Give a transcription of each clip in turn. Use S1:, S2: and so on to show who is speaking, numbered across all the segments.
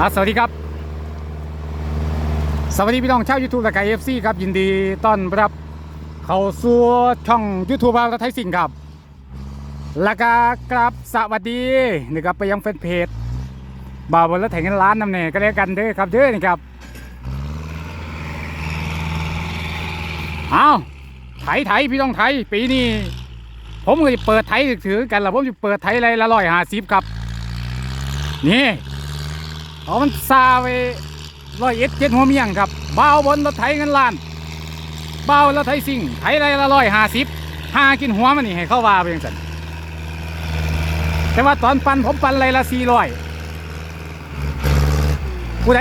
S1: อะสวัสดีครับ สวัสดีพี่น้องชาวยูทูบและกายเอฟซีครับยินดีต้อนรับ เข้าสู่ช่องยูทูบเราไทยสิงครับแล้วก็กราบสวัสดีนี่ครับไปยังแฟนเพจบ่าวบนรถแถงเงินล้านนำเน่ก็แล้วกันเด้อครับเด้อนี่ครับเอาไถไถพี่ต้องไถปีนี้ผมก็จะเปิดไถถือกันแล้วผมจะเปิดไถอะไรละร้อยห้าสิบครับ นี่ เอามันซาไปร้อยเอ็ดเจ็ดหัวเมียงครับเบาบนรถไถเงินล้านเบารถไถสิ่งไถอะไรละร้อยห้าสิบห้ากินหัวมันนี่ให้เข้าว่าไปยังสันแต่ว่าตอนปันผมปันอะไรละสี่ร้อยผู้ใด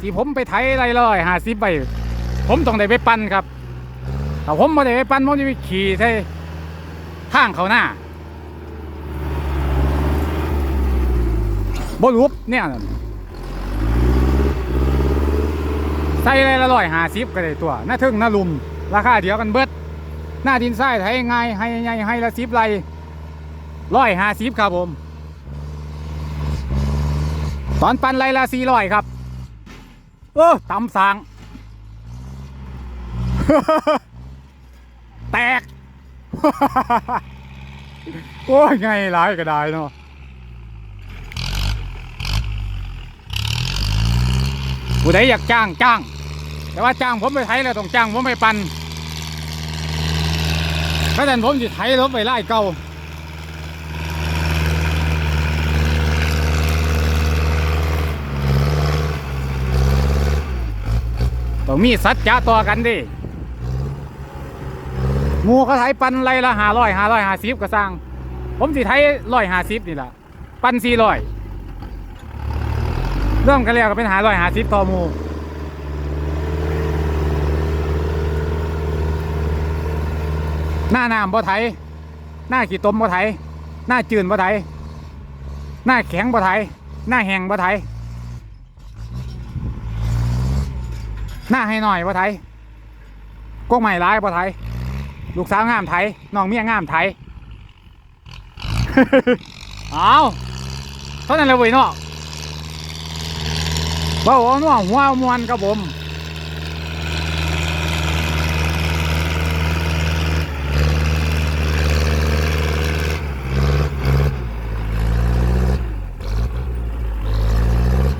S1: ที่ผมไปไถอะไรละร้อยห้าสิบไปผมต้องได้ไปปันครับถ้าผมไม่ได้ไปปันผมจะไปขี่ใส่ทางเขาหน้าบรูปเนี่ยน่ะ ใส่อะไรละร้อยหาสิบก็ได้ตัวหน้าทึ่งหน้าลุม ราคาเดียวกันเบิด หน้าดินทรายไทยง่ายให้ใหญ่ให้ละสิบไรร้อยหาสิบครับผม ตอนปันไรละสี่ร้อยครับเออตำสางแตก โอ้ยไงหลายก็ได้เนาะ ผู้ใดอยากจ้างจ้าง แต่ว่าจ้างผมไปไถแล้วต้องจ้างผมไปปันเพราะฉะนั้นผมจะไถรถไปไล่เก่าต้องมีสัจจะต่อกันดิหมูเขาไถปันไรละห้าร้อยห้าร้อยห้าสิบก็สร้างผมสิไถร้อยห้าสิบนี่แหละปันสี่ร้อย เริ่มกันแล้วก็เป็นหารอยหาสิบต่อมูหน้าน้ำบ่ไทยหน้าขี้ตมบ่ไทยหน้าจืนบ่ไทยหน้าแข็งบ่ไทยหน้าแห้งบ่ไทยหน้าให้หน่อยบ่ไทยกวงใหม่ร้ายบ่ไทยลูกสาวงามไทยน้องเมียงามไทยเอาเท่านั้นเลยเว้ยเนาะ เบาเอาหน่วหัวมวนครับผม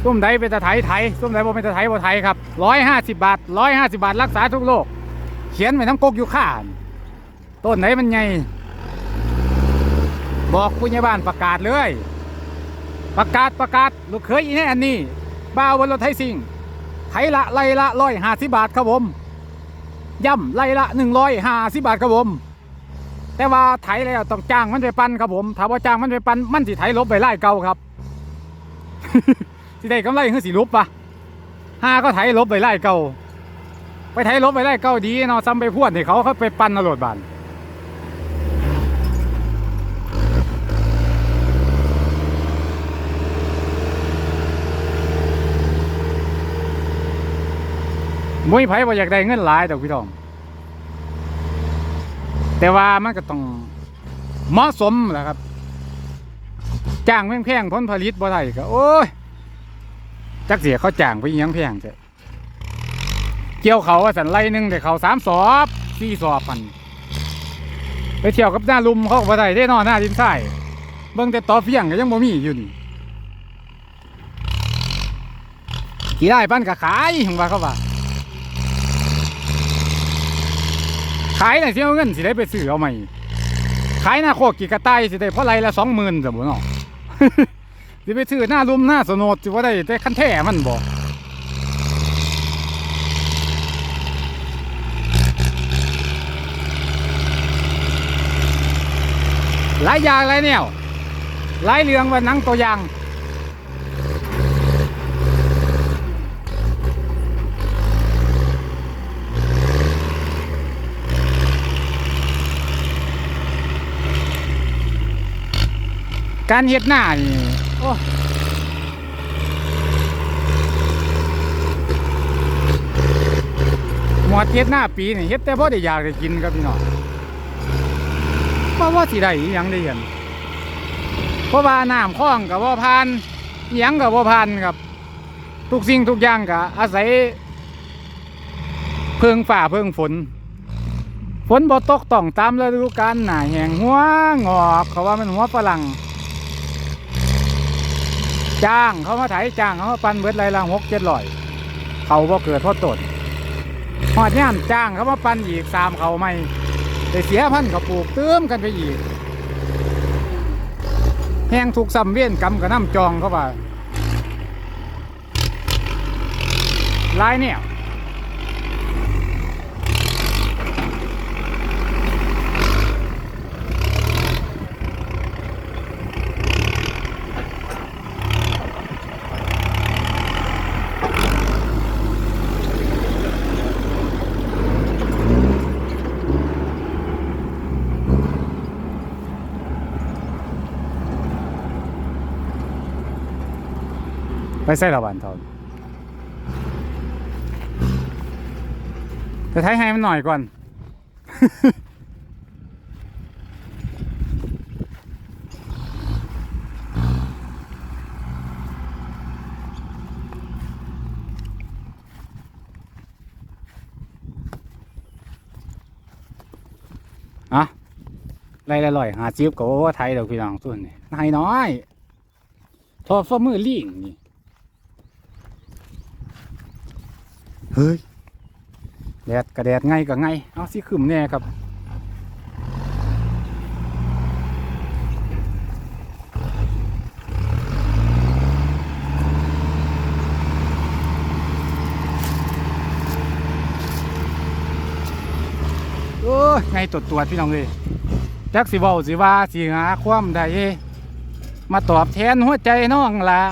S1: ส้มไดเป็นตะไทยไทยส้มไดบ่เป็นตะไทยบ่ไทยครับร้อยห้าสิบบาทร้อยห้าสิบาทรักษาทุกโรคเขียนไว้ทั้งกกอยู่ข้างต้นไหนมันใหญ่บอกผู้ใหญ่บ้านประกาศเลย ประกาศประกาศลูกเคยอีแน่อันนี้ บ้าวบนรถไทยซิ่งไถละไล่ละร้อยห้าสิบาทครับผมย่ำไล่ละหนึ่งร้อยห้าสิบาทครับผม แต่ว่าไถแล้วต้องจ้างมันไปปั้นครับผมถ้าว่าจ้างมันไปปั้นมันสิไถลบไปไล่เก่าครับสิได้กำไรคือสิลบปะห้าก็ไถลบไปไล่เก่าไปไถลบไปไล่เก่าดีเนาะซ้ำไปพวดให้เขาเขาไปปั้นนรดบาน มุ้ยไผ่บ่อยากได้เงินหลายดอกพี่น้อง แต่ว่ามันก็ต้องเหมาะสมแหละครับ จ้างแพงๆผลผลิตบ่ได้ก็โอ้ย จักเสียเขาจ้างไปยังแพงเจ้เกี่ยวเขาสันไล่หนึ่งแต่เขาสามสอบสี่สอบพันไปเที่ยวกับหน้าลุมเขาบ่ได้ได้นอนหน้าดินทรายเบิ่งแต่ต่อเฟียงก็ยังบ่มีอยู่นี่กี่ได้ปั้นก็ขายของว่าเขาว่า ขายน่ะสิเอาเงินสิได้ไปซื้อเอาใหม่ขายหน้าโคกกี่กระต่ายสิได้เพราะไรละสองหมื่นสมบูรณ์เนาะสิไปซื้อหน้ารุมหน้าสนดสิว่าได้แต่คันแท้มันบ่หลายอย่างหลายแนวหลายเรื่องว่านังตัวอย่าง การเฮ็ดหน้านี่โอ้หมดเฮ็ดหน้าปีนี่เฮ็ดแต่พอได้อยากได้กินครับพี่น้องเพราะว่าสิได้อิหยังได้เห็นเพราะว่าน้ำคลองกับว่าผ่านอิหยังกับว่าผ่านครับ ทุกสิ่งทุกอย่างก็อาศัย เพิ่งฝ่าเพิ่งฝนฝนบ่ตกต้องตามฤดูกาลหน้าแห้งหัวงอกเขาว่ามันหัวฝรั่ง จ้างเขามาไถจ้างเขามาปั่นเบิดไรละหกเจ็ดลอย เขาบ่เกิดพราะตดหอดย่ามจ้างเขามาปั่นอีกสามเขาไม่ได้เสียพันเขาปลูกเติมกันไปอีกแห้งถูกซ้ำเวียนกำกับน้ำจองเขาว่าหลายเนี่ย ไปใส่ละวันทอนจะใช้ให้มันหน่อยก่อน อะไรละร่อยหาจิ๊บก็ว่าไทยเดี๋ยวพี่น้องส่วนนี่นายน้อย ทอดฟ้ามือลิงนี่ เฮ้ยแดดกระแดดไงก็ไงเอาสิขึ้นแน่ครับโอ้ยไงตรวจตรวจพี่น้องเลยจักสิเว้าสิว่าสิหาความใดมาตอบแทนหัวใจน้องละ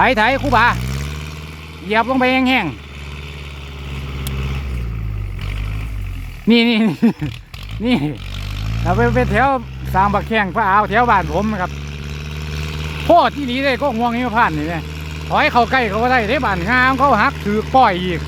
S1: ไถไถครูบาเหยียบลงไปแห้งๆนี่นี่นี่เราไปไปแถวสร้างบักแข้งพระอาวแถวบ้านผมนะครับโคตรที่นี้เลยก็ง่วงนี้มาผ่านนี่เลยถอยเข้าใกล้เขาก็ได้ได้บ้านงามเขาหักถือปล่อยอีก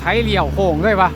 S1: ไถเหลี่ยวโค้งเลยวะ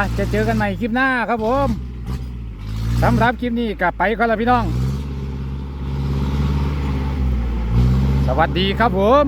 S1: ะจะเจอกันใหม่คลิปหน้าครับผมสำหรับคลิปนี้กลับไปก็แล้วพี่น้อง สวัสดีครับผม